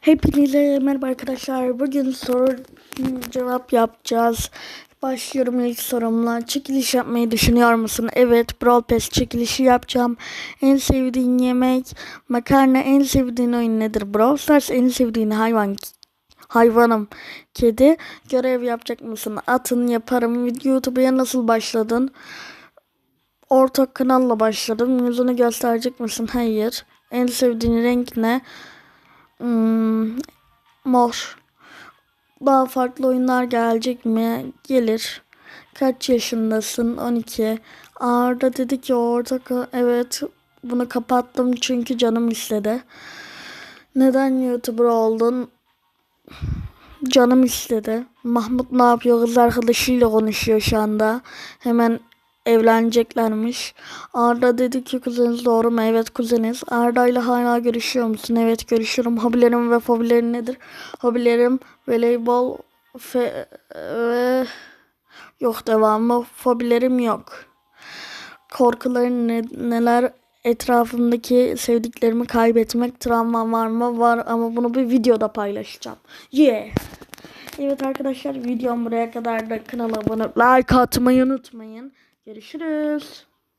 Hepinize merhaba arkadaşlar. Bugün soru cevap yapacağız. Başlıyorum ilk sorumla. Çekiliş yapmayı düşünüyor musun? Evet, Brawl Pass çekilişi yapacağım. En sevdiğin yemek, makarna, en sevdiğin oyun nedir? Brawl Stars en sevdiğin hayvan hayvanım kedi. Görev yapacak mısın? Atın yaparım. YouTube'a nasıl başladın? Ortak kanalla başladım. Yüzünü gösterecek misin? Hayır. En sevdiğin renk ne? Hmm, mor. Daha farklı oyunlar gelecek mi? Gelir. Kaç yaşındasın? 12. Arda dedi ki ortak evet bunu kapattım çünkü canım istedi. Neden YouTuber oldun? Canım istedi. Mahmut ne yapıyor? Kız arkadaşıyla konuşuyor şu anda. Hemen evleneceklermiş. Arda dedi ki kuzeniz doğru mu? Evet kuzeniz. Arda ile hala görüşüyor musun? Evet görüşüyorum. Hobilerim ve fobilerin nedir? Hobilerim voleybol fe, ve yok devamı. Fobilerim yok. Korkuların ne, neler? Etrafımdaki sevdiklerimi kaybetmek travmam var mı? Var ama bunu bir videoda paylaşacağım. Yeah. Evet arkadaşlar videom buraya kadar da kanala abone like atmayı unutmayın. Görüşürüz.